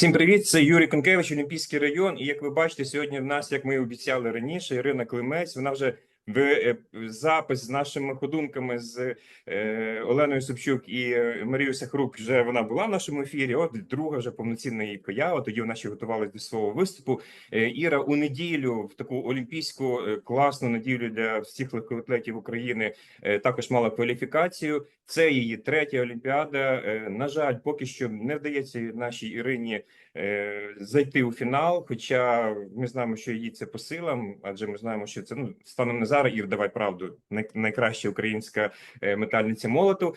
Всім привіт! Це Юрій Конкевич, Олімпійський район. І як ви бачите, сьогодні в нас, як ми обіцяли раніше, Ірина Климець. Вона вже в е, запис з нашими ходунками з е, Оленою Собчук і е, Марією Сахрук. Вже вона була в нашому ефірі. От друга вже повноцінна її поява. Тоді вона ще готувалась до свого виступу. Іра у неділю в таку олімпійську класну неділю для всіх легкоатлетів України також мала кваліфікацію. Це її третя олімпіада. Е, На жаль, поки що не вдається нашій Ірині е, зайти у фінал. Хоча ми знаємо, що її це по силам, адже ми знаємо, що це ну станом на зараз, Ір, давай правду, найкраща українська е, метальниця молоту.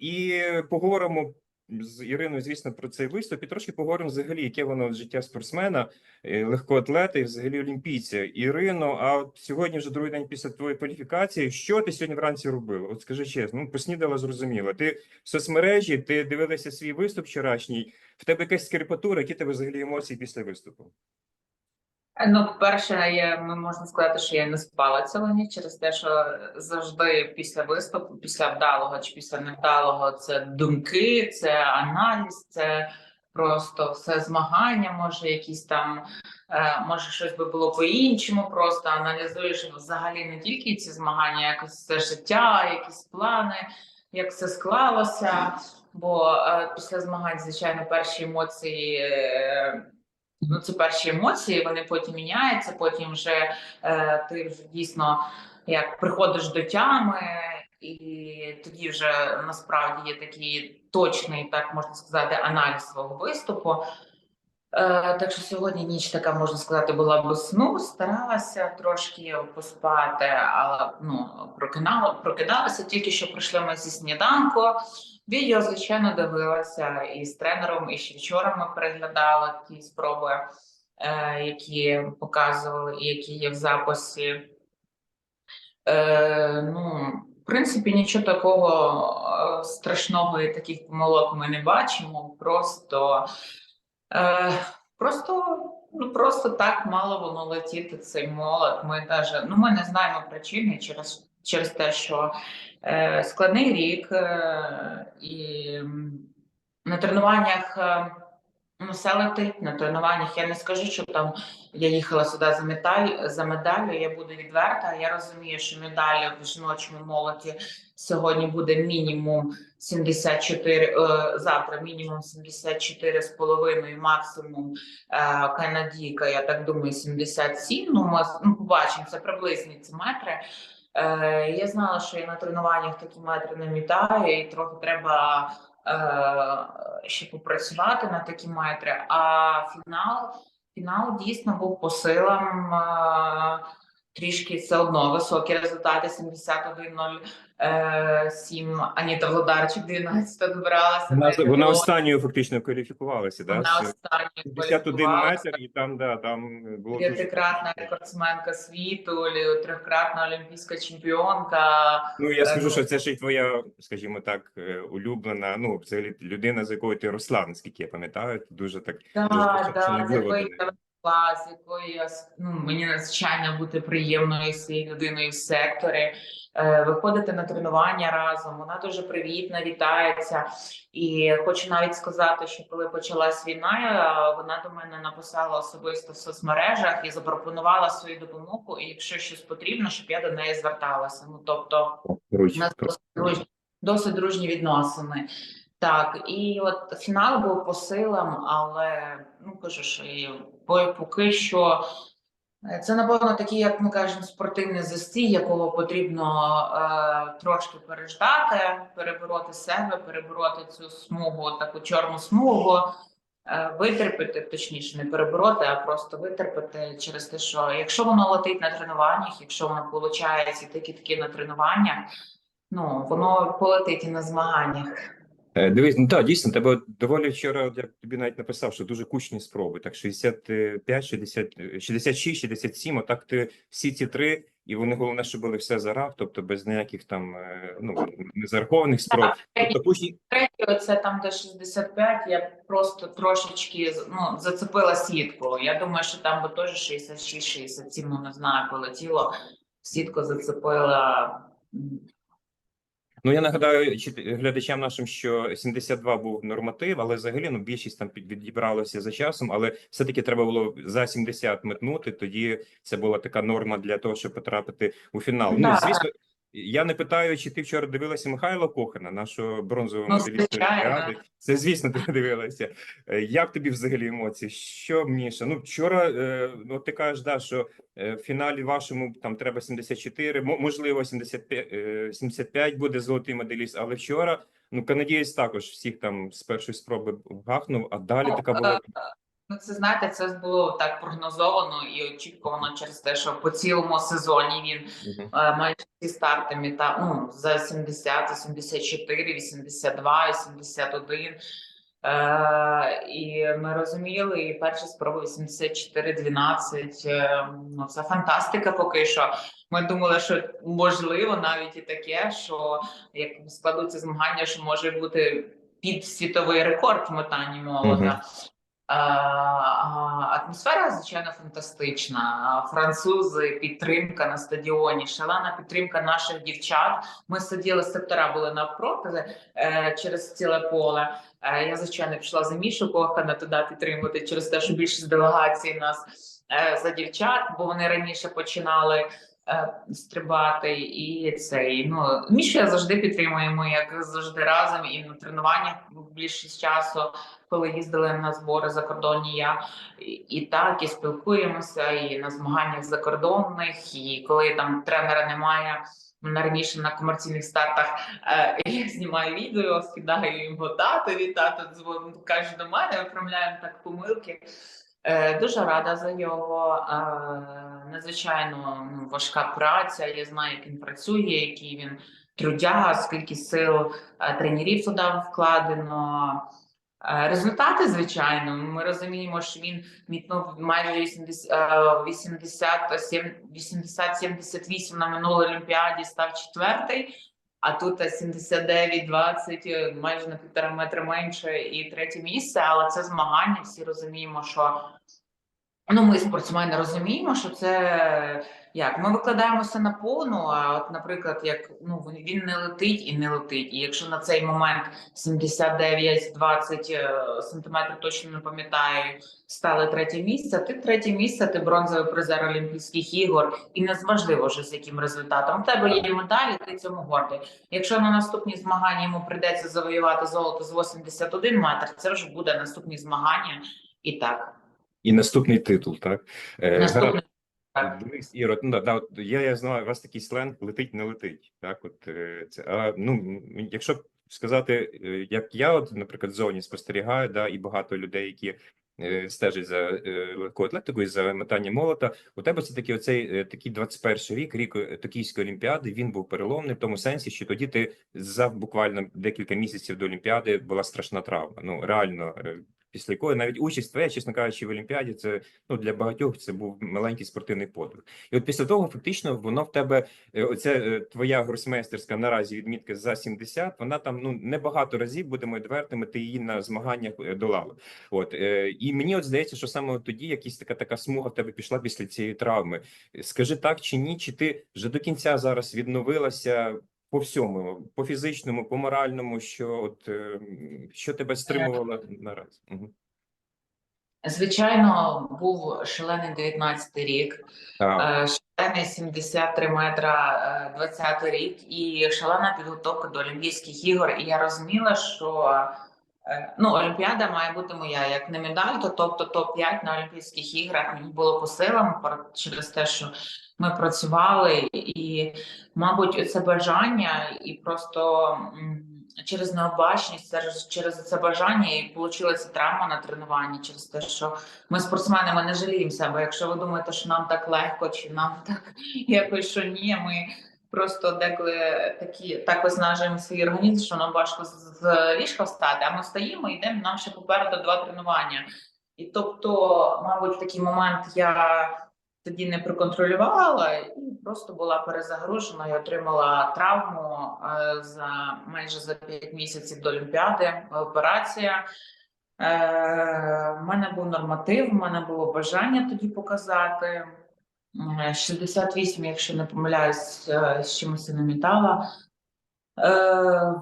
І поговоримо. З Іриною, звісно, про цей виступ і трошки поговоримо взагалі, яке воно життя спортсмена, е, легкоатлета і взагалі олімпійця. Ірино, а от сьогодні вже другий день після твоєї кваліфікації. Що ти сьогодні вранці робила? От скажи чесно, ну поснідала, зрозуміло. Ти в соцмережі, ти дивилася свій виступ вчорашній. В тебе якась скрипатура, які тебе взагалі емоції після виступу? Ну, по-перше, я, ми можна сказати, що я не спала цілу ніч через те, що завжди після виступу, після вдалого чи після невдалого, це думки, це аналіз, це просто все змагання. Може, якісь там, е, може, щось би було по-іншому. Просто аналізуєш взагалі не тільки ці змагання, якось це життя, якісь плани, як все склалося. Бо е, після змагань, звичайно, перші емоції. Ну, це перші емоції, вони потім міняються. Потім вже е, ти вже дійсно як приходиш до тями, і тоді вже насправді є такий точний, так можна сказати, аналіз свого виступу. Е, так що сьогодні ніч така можна сказати була без сну. Старалася трошки поспати, але ну прокинала, прокидалася тільки що прийшли ми зі сніданку. Відео, звичайно, дивилася і з тренером, і ще вчора ми переглядали ті спроби, е, які показували, і які є в записі. Е, ну, в принципі, нічого такого е, страшного і таких помилок ми не бачимо. Просто, е, просто, ну, просто так мало воно летіти цей молот. Ми даже, ну, ми не знаємо причини через, через те, що е, складний рік, е, і на тренуваннях е, ну, все летить. На тренуваннях я не скажу, що там я їхала сюди за медаль за медаллю. Я буду відверта. Я розумію, що медаль в жіночому молоті сьогодні буде мінімум 74, е, завтра мінімум 74 з половиною, максимум е, канадійка, я так думаю, 77. Ну, ми ну, побачимо, це приблизні ці метри. Е, я знала, що я на тренуваннях такі метри не мітаю, і трохи треба е, ще попрацювати на такі метри. А фінал, фінал дійсно був по силам. Е, трішки все одно високі результати 71-0-7. Аніта Владарчик 12 добралася. Вона, вона останньою фактично кваліфікувалася, да? вона останньою 51 метр, і там, да, там було дуже П'ятикратна рекордсменка світу, трьохкратна олімпійська чемпіонка. Ну, я скажу, ну. що це ще й твоя, скажімо так, е, улюблена. Ну, взагалі людина, з якою ти росла, наскільки я пам'ятаю, дуже так Так, дуже так, з я з якої я ну, мені надзвичайно бути приємною з цією людиною в секторі. Е, Виходити на тренування разом. Вона дуже привітна, вітається. І хочу навіть сказати, що коли почалась війна, е, вона до мене написала особисто в соцмережах і запропонувала свою допомогу. І якщо щось потрібно, щоб я до неї зверталася. Ну тобто, у нас досить дружні, досить дружні відносини. Так, і от фінал був по силам, але ну кажу, що по- поки що е, це напевно такий, як ми кажемо, спортивний застій, якого потрібно е, трошки переждати, перебороти себе, перебороти цю смугу, таку чорну смугу, е, витерпіти, точніше, не перебороти, а просто витерпіти через те, що якщо воно летить на тренуваннях, якщо воно виходить і такі такі на тренуваннях, ну воно полетить і на змаганнях. Е, Дивись, ну так, дійсно, тебе доволі вчора, я тобі навіть написав, що дуже кучні спроби. Так, 65, 60, е, 66, 67, отак ти всі ці три, і вони головне, що були все за рах, тобто без ніяких там е, ну, незарахованих спроб. Тобто кучні, Третє, оце там, де 65, я просто трошечки ну, зацепила сітку. Я думаю, що там би теж 66-67, ну не знаю, полетіло. Сітку зацепила. Ну я нагадаю глядачам нашим, що 72 був норматив, але взагалі ну більшість там відібралося за часом, але все-таки треба було за 70 метнути. Тоді це була така норма для того, щоб потрапити у фінал. Ну звісно, я не питаю, чи ти вчора дивилася Михайла Кохана, нашого бронзового Ну, медаліста. Це звісно, ти дивилася. Е, Як тобі взагалі емоції? Що Міша? Ну вчора, е, ну ти кажеш, да, що е, в фіналі вашому там треба 74, мо- можливо, 75, е, 75 буде золотий медаліст, але вчора ну канадієць також всіх там з першої спроби гахнув, а далі Ну, така була. Ну, це знаєте, це було так прогнозовано і очікувано через те, що по цілому сезоні він Мгм. е, майже всі старти мета, ну, за 70, 74, 82, і 71. Е, і ми розуміли, і перші спроби 84-12. Е, ну, це фантастика поки що. Ми думали, що можливо навіть і таке, що як складуться змагання, що може бути під світовий рекорд в метанні молота. Мгм. Е, а, Атмосфера, звичайно, фантастична. Французи, підтримка на стадіоні, шалена підтримка наших дівчат. Ми сиділи сектора, були навпроти е, через ціле поле. Е, я звичайно пішла за Мішу Кохана туди підтримувати через те, що більшість делегацій нас е, за дівчат, бо вони раніше починали. Е, Стрибати і цей ну Мішу завжди підтримую. Ми як завжди разом і на тренуваннях більшість часу коли їздили на збори закордонні, я і, так і спілкуємося, і на змаганнях закордонних, і коли там тренера немає. Мене раніше на комерційних стартах е, я знімаю відео, скидаю його татові, тато дзвонить, каже до мене, виправляємо так помилки. Е, дуже рада за його. Е, надзвичайно ну, важка праця. Я знаю, як він працює, який він трудяга, скільки сил е, тренерів туди вкладено. Результати, звичайно, ми розуміємо, що він мітнув майже 80, е, 80, сім- 80-78 на минулій Олімпіаді, став четвертий, а тут 79-20, е, майже на півтора метра менше і третє місце. Але це змагання. Всі розуміємо, що ну, ми спортсмени розуміємо, що це як ми викладаємося на повну. А от, наприклад, як ну він- не летить і не летить. І якщо на цей момент 79-20 е, сантиметрів точно не пам'ятаю, стали третє місце. Ти третє місце, ти бронзовий призер Олімпійських ігор, і не важливо вже з яким результатом. У тебе є медалі, ти цьому гордий. Якщо на наступні змагання йому прийдеться завоювати золото з 81 метр, це вже буде наступні змагання. І так, І наступний титул, так? Е, наступне Так. Дивись, Іро, ну да, да, я, я знаю, у вас такий сленг летить, не летить. Так, от е, це а ну якщо сказати, е, як я, от, наприклад, в зоні спостерігаю, да, і багато людей, які е, стежать за е, легкою атлетикою, за метанням молота, у тебе це такий оцей е, такий 21 рік, рік е, Токійської олімпіади. Він був переломний в тому сенсі, що тоді ти за буквально декілька місяців до олімпіади була страшна травма. Ну реально. Після якої навіть участь твоя, чесно кажучи, в Олімпіаді це ну для багатьох це був маленький спортивний подвиг. І от після того, фактично, воно в тебе е, оця е, твоя гросмейстерська наразі відмітка за 70, Вона там ну небагато разів будемо відвертими. Ти її на змаганнях е, долала. От і мені от здається, що саме тоді якась така така смуга в тебе пішла після цієї травми. Скажи так чи ні? Чи ти вже до кінця зараз відновилася? По всьому, по фізичному, по моральному, що от е, що тебе стримувало наразі? Угу. звичайно був шалений 19 рік. Так. Е, Шалений 73 метра е, 20 рік і шалена підготовка до Олімпійських ігор. І я розуміла, що е, ну, Олімпіада має бути моя як не медаль, то тобто топ-5 на Олімпійських іграх мені було по силам через те, що ми працювали, і, мабуть, це бажання, і просто через необачність, через, це бажання і ця травма на тренуванні через те, що ми спортсмени, ми не жаліємо себе. Якщо ви думаєте, що нам так легко, чи нам так якось що ні, ми просто деколи такі так виснажуємо свій організм, що нам важко з ліжка встати. А ми стоїмо йдемо нам ще попереду два тренування. І тобто, мабуть, такий момент я тоді не проконтролювала і просто була перезагружена і отримала травму е, за майже за 5 місяців до Олімпіади. Операція. Е, в мене був норматив, в мене було бажання тоді показати. Е, 68, якщо не помиляюсь, е, з чимось не мітала. Е,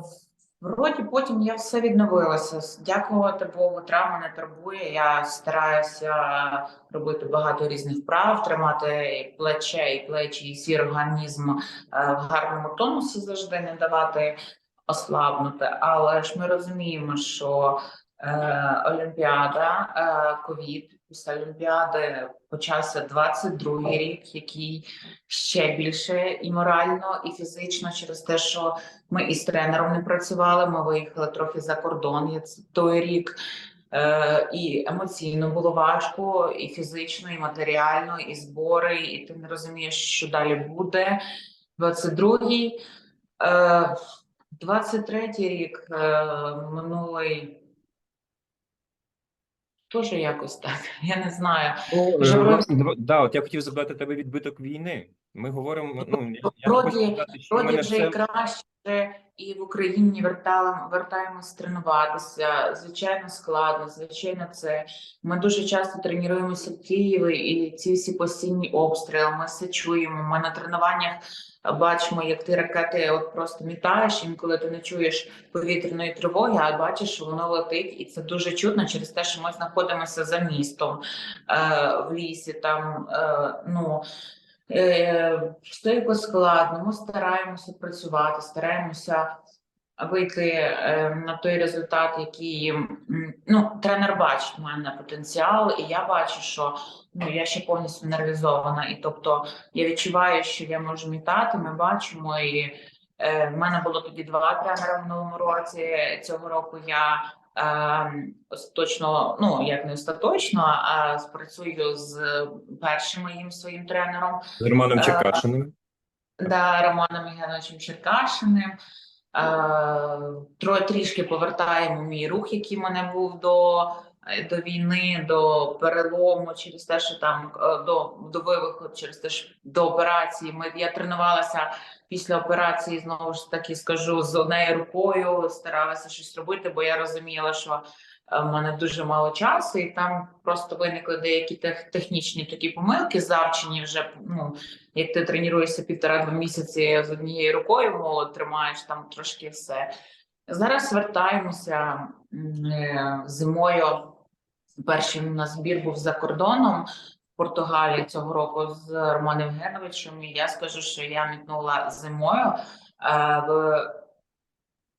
вроді потім я все відновилася. Дякувати Богу, травма не турбує. Я стараюся робити багато різних вправ, тримати і плече, і плечі, і свій організм е, в гарному тонусі завжди не давати ослабнути. Але ж ми розуміємо, що е, Олімпіада, е, ковід, після Олімпіади почався 22-й рік, який ще більше і морально, і фізично через те, що ми із тренером не працювали. Ми виїхали трохи за кордон той рік. Е, і емоційно було важко, і фізично, і матеріально, і збори, і ти не розумієш, що далі буде. 22-й, е, 23-й рік е, минулий. Теж якось так, я не знаю. Ну, е, дв- да, от я хотів запитати тебе відбиток війни. Ми говоримо, ну, я, хочу Вроді- сказати, що Вроді вже все... і краще, і в Україні вертали, вертаємось тренуватися. Звичайно, складно. Звичайно, це ми дуже часто тренуємося в Києві, і ці всі постійні обстріли. Ми все чуємо. Ми на тренуваннях бачимо, як ти ракети от просто мітаєш. Інколи ти не чуєш повітряної тривоги, а бачиш, що воно летить, і це дуже чутно через те, що ми знаходимося за містом е, в лісі. Там е, ну. Е, Все якось складно, ми стараємося працювати, стараємося вийти е, на той результат, який ну, тренер бачить в мене потенціал, і я бачу, що ну, я ще повністю не реалізована. І тобто я відчуваю, що я можу мітати, ми бачимо. І е, в мене було тоді два тренера в минулому році. Цього року я е, остаточно, ну як не остаточно, а спрацюю з першим моїм своїм тренером. з Романом Е, Черкашиним. Да, Романом Євгеновичем Черкашиним. Е, трішки повертаємо мій рух, який в мене був до, е, до війни, до перелому, через те, що там е, до, до вивиху, через те, що до операції. Ми, я тренувалася після операції, знову ж таки скажу, з однією рукою, старалася щось робити, бо я розуміла, що в мене дуже мало часу, і там просто виникли деякі тех, технічні такі помилки, завчені вже ну, як ти тренуєшся півтора-два місяці з однією рукою, молот тримаєш там трошки все. Зараз вертаємося е, зимою. Перший у нас збір був за кордоном в Португалії цього року з Романом Євгеновичем. І я скажу, що я мітнула зимою е,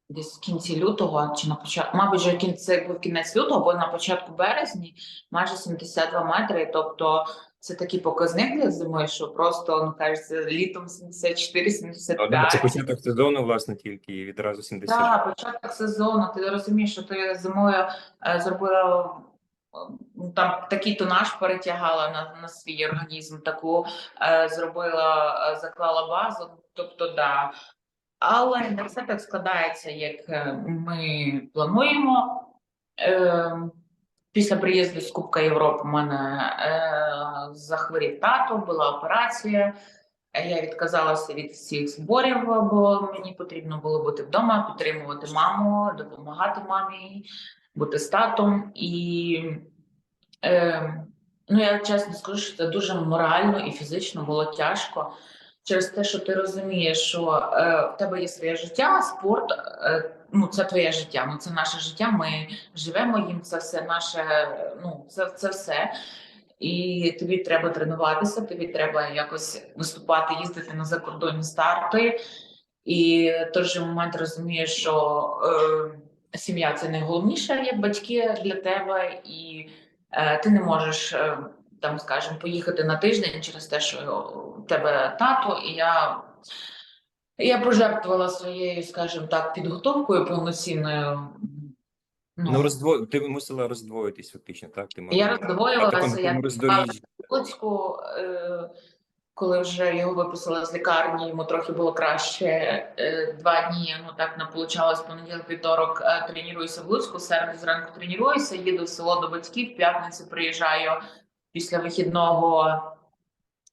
десь в кінці лютого чи на початку, мабуть, вже кін- це був кінець лютого, або на початку березні, майже 72 метри. Тобто це такий показник для зими, що просто ну кажеться, літом 74-75. А, Це початок сезону, власне, тільки і відразу 70. Так, початок сезону. Ти розумієш, що ти зимою е, зробила там такий тонаж перетягала на, на свій організм, таку е, зробила, е, заклала базу. Тобто, да. Але не все так складається, як е, ми плануємо. Е, після приїзду з Кубка Європи у мене е, захворів тато, була операція. Я відказалася від всіх зборів, бо мені потрібно було бути вдома, підтримувати маму, допомагати мамі, бути з татом. І ну, я чесно скажу, що це дуже морально і фізично було тяжко через те, що ти розумієш, що е, в тебе є своє життя, спорт е, ну, це твоє життя, ну це наше життя. Ми живемо їм, це все наше, ну це, це все. І тобі треба тренуватися, тобі треба якось виступати, їздити на закордонні старти. І той же момент розумієш, що е, сім'я це найголовніше, як батьки для тебе, і е, ти не можеш е, там, скажімо, поїхати на тиждень через те, що у тебе тато, і я, я пожертвувала своєю, скажімо так, підготовкою повноцінною. Ну, роздво... ти мусила роздвоїтись фактично, так? Ти Я роздвоювалася, я роздоріжжі. Луцьку, е, коли вже його виписали з лікарні, йому трохи було краще. Е, два дні, ну так не получалось. Понеділок, вівторок е, тренуюся в Луцьку, середу зранку тренуюся, їду в село до батьків, в п'ятницю приїжджаю після вихідного.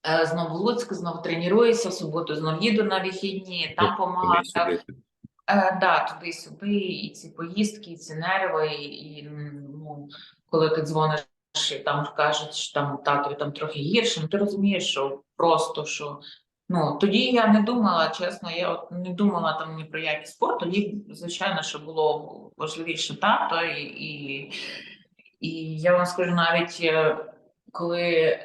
е, Знову в Луцьк, знову тренуюся, в суботу знову їду на вихідні, там допомагаю. Туди-сюди. Е, да, туди-сюди, і ці поїздки, і ці нерви, і, і ну, коли ти дзвониш, і там кажуть, що там татові там трохи гірше, ну ти розумієш, що просто що Ну тоді я не думала, чесно, я от не думала там ні про який спорт. Тоді, звичайно, що було важливіше тато, і, і, і я вам скажу навіть. Коли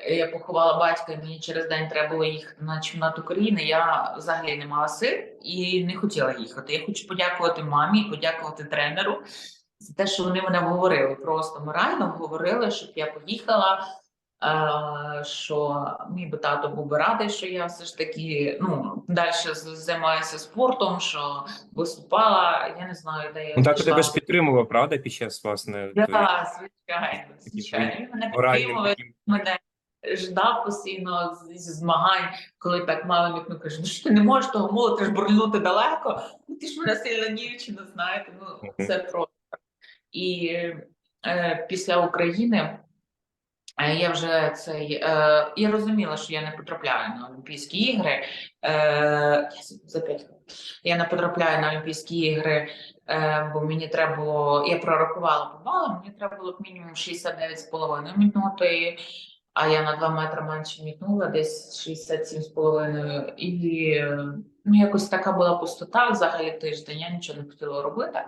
я поховала батька, мені через день треба було їхати на чемпіонат України, я взагалі не мала сил і не хотіла їхати. Я хочу подякувати мамі, подякувати тренеру за те, що вони мене говорили. Просто морально говорили, щоб я поїхала. Е, Що мій би тато був би радий, що я все ж таки ну далі займаюся спортом, що виступала. Я не знаю, де я Ну, пішла. тебе ж підтримував, правда, під час власне Да, звичайно, звичайно. Він мене підтримував, мене ждав постійно зі змагань, коли так мало мікну каже, ну що ти не можеш того молота, ти ж брульнути далеко. Ну ти ж мене сильна дівчина, знаєте, ну це просто. І е, після України я вже цей е, я розуміла, що я не потрапляю на Олімпійські ігри. Е, за- я не потрапляю на Олімпійські ігри, е, бо мені треба було, я прорахувала по балам, мені треба було мінімум 69,5 мітнути, а я на 2 метри менше мітнула, десь 67,5. І ну, якось така була пустота взагалі тиждень, я нічого не хотіла робити.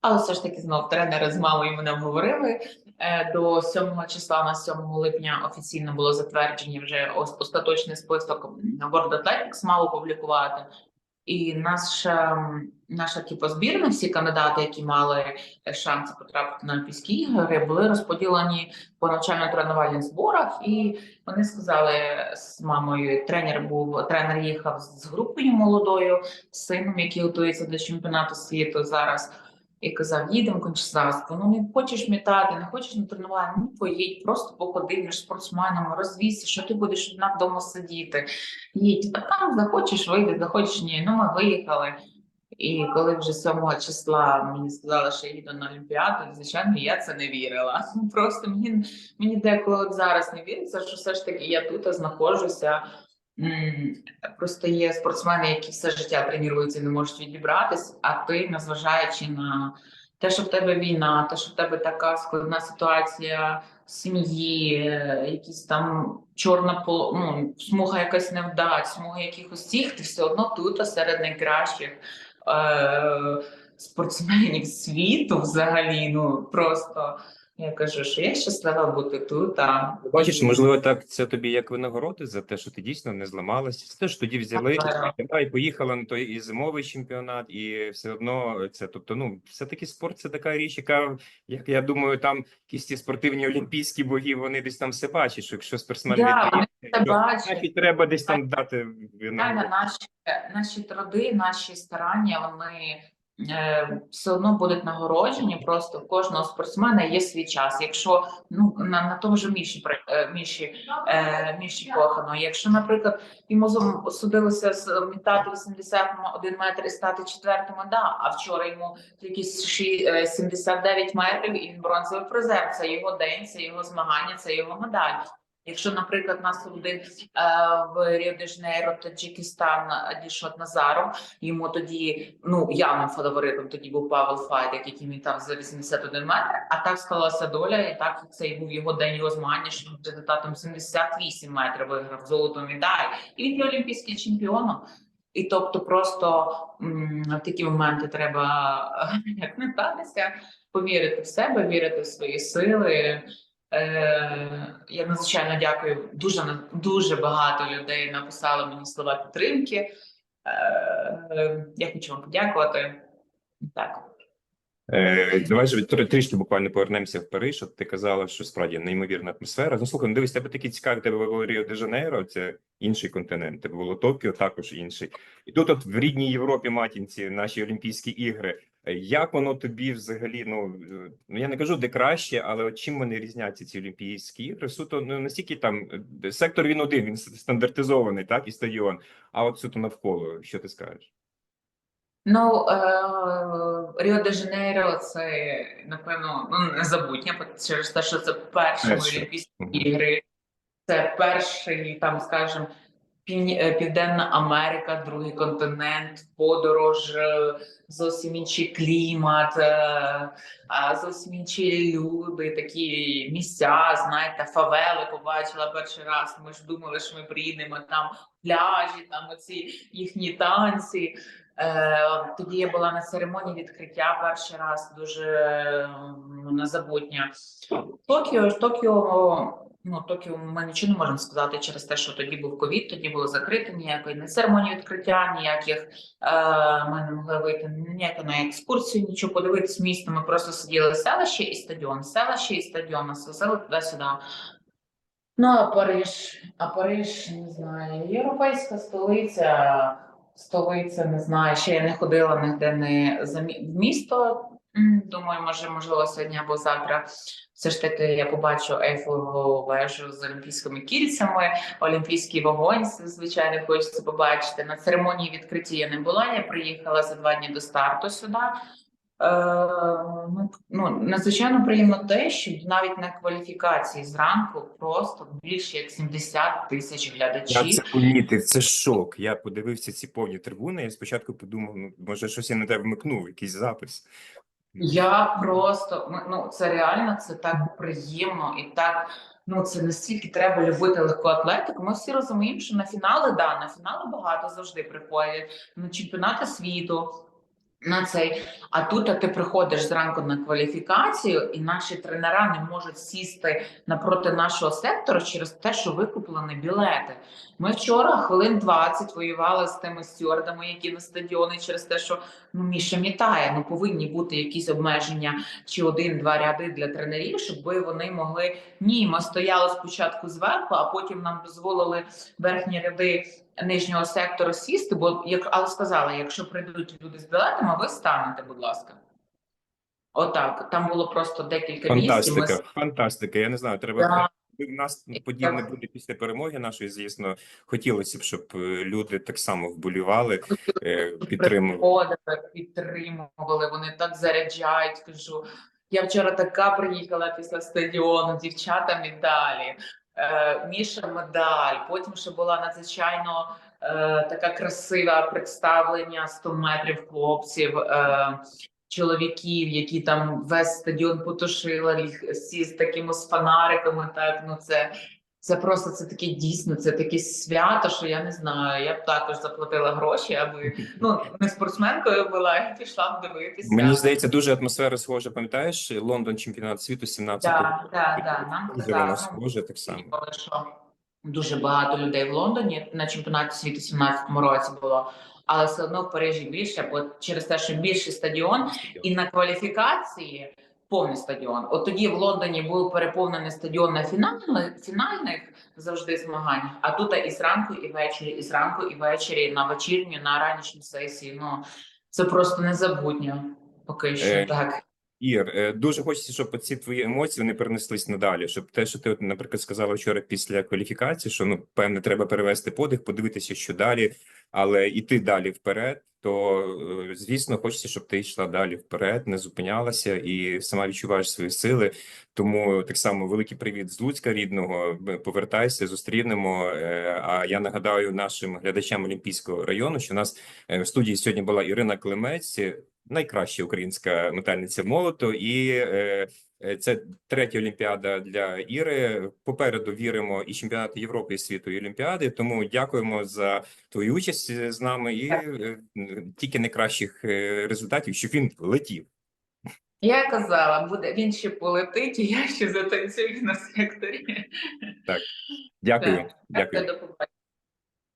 Але все ж таки знов тренери з мамою мене обговорили. Е, До 7 числа на 7 липня офіційно було затверджені вже ос- остаточний список World Athletics мало публікувати. І наша, наша типу, збірна, всі кандидати, які мали шанси потрапити на Олімпійські ігри, були розподілені по навчально-тренувальних зборах. І вони сказали з мамою, тренер був тренер їхав з групою молодою, з сином, який готується до чемпіонату світу зараз. І казав, їдемо Кончезаспу, ну не хочеш мітати, не хочеш на тренування, ну поїдь, просто походи між спортсменами, розвійся, що ти будеш одна вдома сидіти. Їдь, а там захочеш вийти, захочеш ні. Ну ми виїхали. І коли вже 7 числа мені сказали, що я їду на Олімпіаду, звичайно, я це не вірила. Ну, Просто мені, мені деколи от зараз не віриться, що все ж таки я тут знаходжуся. Просто є спортсмени, які все життя тренуються і не можуть відібратись, а ти, незважаючи на те, що в тебе війна, те, що в тебе така складна ситуація сім'ї, е, якісь там чорна ну, смуга якась невдач, смуга якихось цих, ти все одно тут серед найкращих е- спортсменів світу взагалі. Ну просто я кажу, що я щаслива бути тут. А Бачиш, можливо, так це тобі як винагороди за те, що ти дійсно не зламалася. Це теж тоді взяли да, і поїхала на той і зимовий чемпіонат, і все одно це. Тобто, ну все таки спорт це така річ, яка як я думаю, там якісь ті спортивні олімпійські боги, вони десь там все бачать. Що якщо спортсмен Да, віддає, треба десь там дати наші, наші труди, наші старання, вони все одно будуть нагороджені. Просто в кожного спортсмена є свій час. Якщо ну на, на тому ж Міші е, Міші, е, Міші Кохану, якщо, наприклад, йому судилося з мітати 81 метр і стати четвертим, да, а вчора йому тільки ші- е, 79 метрів, і він бронзовий призер. Це його день, це його змагання, це його медаль. Якщо, наприклад, нас один е, в Ріо Таджикистан Дішот Назаров, йому тоді ну явним фаворитом тоді був Павел Файдик, який мітав за 81 метр. А так склалася доля, і так це і був його день його змагання, що він результатом 78 метрів виграв золоту медаль, і він є олімпійським чемпіоном. І тобто, просто в такі моменти треба як не вдатися, повірити в себе, вірити в свої сили. Е, я надзвичайно дякую. Дуже дуже багато людей написали мені слова підтримки. Е, я хочу вам подякувати. Так. Е, давай же трішки буквально повернемося в Париж. От ти казала, що справді неймовірна атмосфера. Ну слухай, ну дивись, тебе такий цікавий, тебе було Ріо де Жанейро, це інший континент. Тебе було Токіо, також інший. І тут, от в рідній Європі, матінці, наші Олімпійські ігри. Як воно тобі взагалі? Ну ну я не кажу, де краще, але от чим вони різняться ці Олімпійські ігри? Суто ну настільки там е, сектор він один, він стандартизований, так і стадіон. А от суто навколо, що ти скажеш? Ну, е, Ріо де Жанейро це, напевно, ну, незабутнє, через те, що це перші Олімпійські ігри. Це перший, там, скажімо, Південна Америка, другий континент, подорож, е, зовсім інший клімат, е, зовсім інші люди, такі місця, знаєте, фавели побачила перший раз. Ми ж думали, що ми приїдемо там пляжі, там оці їхні танці. Е, тоді я була на церемонії відкриття перший раз, дуже незабутня. Токіо, Токіо, ну Токіо ми нічого не можемо сказати через те, що тоді був ковід, тоді було закрито ніякої не церемонії відкриття, ніяких е, ми не могли вийти ніяко на екскурсію, нічого подивитись місто. Ми просто сиділи в селищі і стадіон, селище і стадіон, нас возили туди-сюди. Ну, а Париж, а Париж, не знаю, європейська столиця, столиця, не знаю, ще я не ходила ніде не за місто. Думаю, може, можливо, сьогодні або завтра все ж таки я побачу Ейфелеву вежу з олімпійськими кільцями, олімпійський вогонь, звичайно, хочеться побачити. На церемонії відкриття я не була, я приїхала за два дні до старту сюди. Е, ну, ну, надзвичайно приємно те, що навіть на кваліфікації зранку просто більше як 70 тисяч Я глядачів. це помітив, це шок. Я подивився ці повні трибуни. Я спочатку подумав, ну може щось я не те вмикнув, якийсь запис. Я просто ну це реально це так приємно і так. Ну це настільки треба любити легку атлетику. Ми всі розуміємо, що на фінали да, на фінали багато завжди приходять на чемпіонати світу. На цей, а тут а ти приходиш зранку на кваліфікацію, і наші тренера не можуть сісти напроти нашого сектору через те, що викуплені білети. Ми вчора хвилин 20 воювали з тими стюардами, які на стадіоні, через те, що ну Міша мітає. Ну повинні бути якісь обмеження чи один-два ряди для тренерів, щоб вони могли. Ні, ми стояли спочатку зверху, а потім нам дозволили верхні ряди нижнього сектору сісти. Бо як але сказали, якщо прийдуть люди з білетами, ви станете, будь ласка. Отак. Там було просто декілька місць. і ми Фантастика, фантастика. Я не знаю, треба. Да. У нас подібне буде після перемоги нашої, звісно. Хотілося б, щоб е, люди так само вболівали, е, підтримували. підтримували, вони так заряджають. Кажу, я вчора така приїхала після стадіону, дівчата медалі, Міша медаль. Потім ще була надзвичайно е, така красива представлення 100 метрів хлопців. Е, Чоловіків, які там весь стадіон потушили, всі з такими з фонариками. Так ну це це просто це таке дійсно, це таке свято, що я не знаю. Я б також заплатила гроші, аби ну не спортсменкою була, я пішла б дивитися. Мені здається, дуже атмосфера схожа. Пам'ятаєш Лондон, чемпіонат світу 17 да, да, да. Нам казали, ну, так само. Що дуже багато людей в Лондоні на чемпіонаті світу 17-му році було, але все одно в Парижі більше, бо через те, що більший стадіон, і на кваліфікації повний стадіон. От тоді в Лондоні був переповнений стадіон на фінальних, фінальних завжди змаганнях, а тут і зранку, і ввечері, і зранку, і ввечері, на вечірню, на ранішню сесії. Ну це просто незабутньо. Поки що Е, так. Ір, е, дуже хочеться, щоб ці твої емоції вони перенеслись надалі. Щоб те, що ти, от, наприклад, сказала вчора після кваліфікації, що ну певне треба перевести подих, подивитися, що далі, але йти далі вперед. То е, звісно, хочеться, щоб ти йшла далі вперед, не зупинялася і сама відчуваєш свої сили. Тому так само великий привіт з Луцька рідного. Повертайся, зустрінемо. Е, А я нагадаю нашим глядачам Олімпійського району, що у нас е, в студії сьогодні була Ірина Климець, найкраща українська метальниця молоту, і це третя олімпіада для Іри. Попереду віримо і чемпіонати Європи, і світу, і Олімпіади. Тому дякуємо за твою участь е, з нами і е, тільки найкращих е, результатів, щоб він летів. Я казала, буде він ще полетить, і я ще затанцюю на секторі. Дякую, Так, дякую. До побачення.